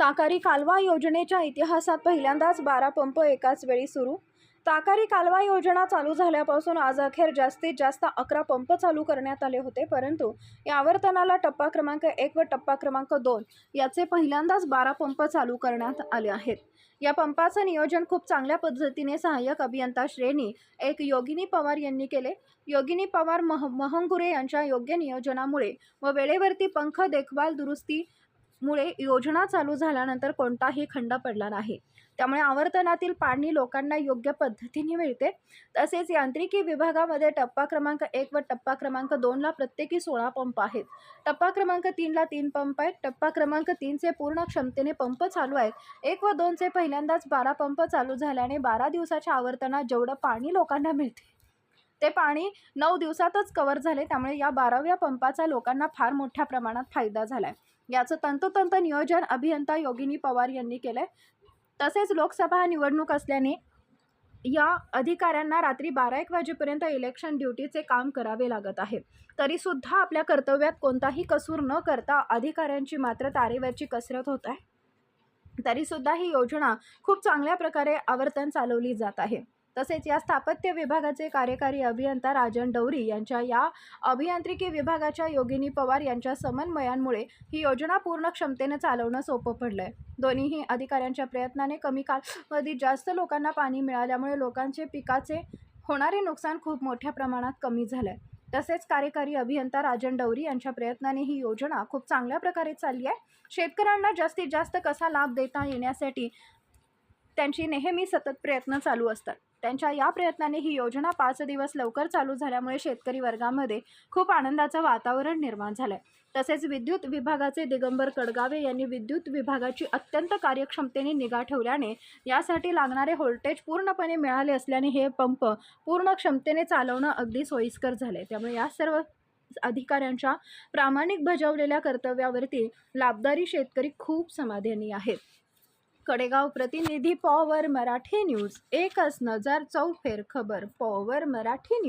ताकारी कालवा योजनेच्या इतिहासात पहिल्यांदाच बारा पंप एकाच वेळी सुरू. ताकारी कालवा योजना चालू झाल्यापासून आज अखेर जास्तीत जास्त अकरा पंप चालू करण्यात आले होते परंतु या आवर्तनाला टप्पा क्रमांक एक व टप्पा क्रमांक दोन याचे पहिल्यांदाच बारा पंप चालू करण्यात आले आहेत. या पंपाचं नियोजन खूप चांगल्या पद्धतीने सहाय्यक अभियंता श्रेणी एक योगिनी पवार यांनी केले. योगिनी पवार मह महंगुरे यांच्या योग्य नियोजनामुळे व वेळेवरती पंख देखभाल दुरुस्ती मुळे योजना चालू झाल्यानंतर कोणताही खंड पडला नाही. त्यामुळे आवर्तनातील पाणी लोकांना योग्य पद्धतीने मिळते. तसेच यांत्रिकी विभागामध्ये टप्पा क्रमांक एक व टप्पा क्रमांक दोनला प्रत्येकी सोळा पंप आहेत. टप्पा क्रमांक तीनला तीन पंप आहेत. टप्पा क्रमांक तीनचे पूर्ण क्षमतेने पंप चालू आहेत. एक व दोनचे पहिल्यांदाच बारा पंप चालू झाल्याने बारा दिवसाच्या आवर्तनात जेवढं पाणी लोकांना मिळते ते पाणी नऊ दिवसातच कव्हर झाले. त्यामुळे या बाराव्या पंपाचा लोकांना फार मोठ्या प्रमाणात फायदा झाला आहे याचं तंतोतंत नियोजन अभियंता योगिनी पवार यांनी केलं आहे तसेच लोकसभा निवडणूक असल्याने या अधिकाऱ्यांना रात्री बारा एक वाजेपर्यंत इलेक्शन ड्युटीचे काम करावे लागत आहे. तरीसुद्धा आपल्या कर्तव्यात कोणताही कसूर न करता अधिकाऱ्यांची मात्र तारेवरची कसरत होत आहे. तरीसुद्धा ही योजना खूप चांगल्या प्रकारे आवर्तन चालवली जात आहे. तसेच या स्थापत्य विभागाचे कार्यकारी अभियंता राजन डवरी यांच्या या अभियांत्रिकी विभागाच्या योगिनी पवार यांच्या समन्वयांमुळे ही योजना पूर्ण क्षमतेने चालवणं सोपं पडलं आहे दोन्हीही अधिकाऱ्यांच्या प्रयत्नाने कमी कालावधीत जास्त लोकांना पाणी मिळाल्यामुळे लोकांचे पिकाचे होणारे नुकसान खूप मोठ्या प्रमाणात कमी झालं आहे तसेच कार्यकारी अभियंता राजन डवरी यांच्या प्रयत्नाने ही योजना खूप चांगल्या प्रकारे चालली आहे. शेतकऱ्यांना जास्तीत जास्त कसा लाभ देता येण्यासाठी त्यांची नेहमी सतत प्रयत्न चालू असतात. त्यांच्या या प्रयत्नाने ही योजना पाच दिवस लवकर चालू झाल्यामुळे शेतकरी वर्गामध्ये खूप आनंदाचं वातावरण निर्माण झालं आहे तसेच विद्युत विभागाचे दिगंबर कडगावे यांनी विद्युत विभागाची अत्यंत कार्यक्षमतेने निगा ठेवल्याने यासाठी लागणारे व्होल्टेज पूर्णपणे मिळाले असल्याने हे पंप पूर्ण क्षमतेने चालवणं अगदी सोयीस्कर झाले त्यामुळे या सर्व अधिकाऱ्यांच्या प्रामाणिक बजावलेल्या कर्तव्यावरती लाभदारी शेतकरी खूप समाधानी आहेत. कडेगाव प्रतिनिधी पॉवर मराठी न्यूज. एकच नजर चौफेर खबर पॉवर मराठी न्यूज.